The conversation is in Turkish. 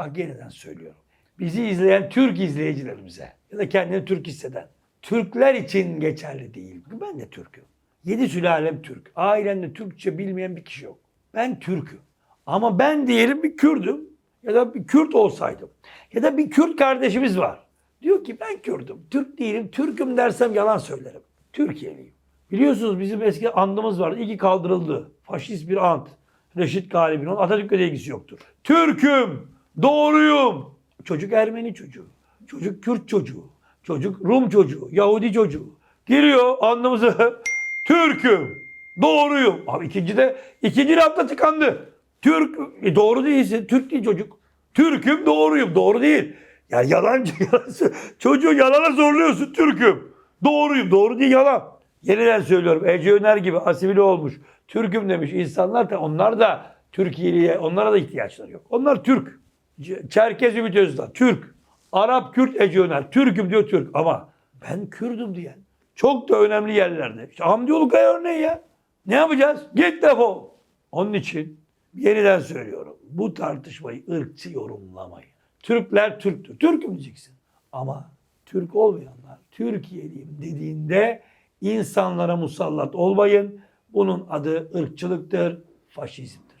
Bak yeniden söylüyorum. Bizi izleyen Türk izleyicilerimize ya da kendini Türk hisseden Türkler için geçerli değil. Ben de Türk'üm. Yedi sülalem Türk. Ailemde Türkçe bilmeyen bir kişi yok. Ben Türk'üm. Ama ben diyelim bir Kürdüm ya da bir Kürt olsaydım ya da bir Kürt kardeşimiz var. Diyor ki ben Kürdüm. Türk değilim. Türk'üm dersem yalan söylerim. Türkiye'liyim. Biliyorsunuz bizim eski andımız vardı. İyi kaldırıldı. Faşist bir ant. Reşit Galip'in. Atatürk'le ilgisi yoktur. Türk'üm. Doğruyum. Çocuk Ermeni çocuğu. Çocuk Kürt çocuğu. Çocuk Rum çocuğu. Yahudi çocuğu. Giriyor andımıza. Türk'üm. Doğruyum. Abi ikinci de ikinci hafta tıkandı. Türk e, doğru değilsin. Türk değil çocuk. Türk'üm doğruyum. Doğru değil. Ya yalancı yalan. Çocuğu yalana zorluyorsun. Türk'üm. Doğruyum. Doğru değil yalan. Yeniden söylüyorum. Ece Öner gibi asimile olmuş. Türk'üm demiş insanlar da onlar da Türkiye'liye onlara da ihtiyaçları yok. Onlar Türk. Çerkez Ümit Özdağ. Türk. Arap Kürt Ece Öner. Türk'üm diyor Türk. Ama ben Kürdüm diyen çok da önemli yerlerde. İşte Hamdi Ulukaya örneği ya. Ne yapacağız? Git defol. Onun için yeniden söylüyorum. Bu tartışmayı ırkçı yorumlamayın. Türkler Türktür. Türk'üm diyeceksin. Ama Türk olmayanlar Türkiye'liyim dediğinde insanlara musallat olmayın. Bunun adı ırkçılıktır, faşizmdir.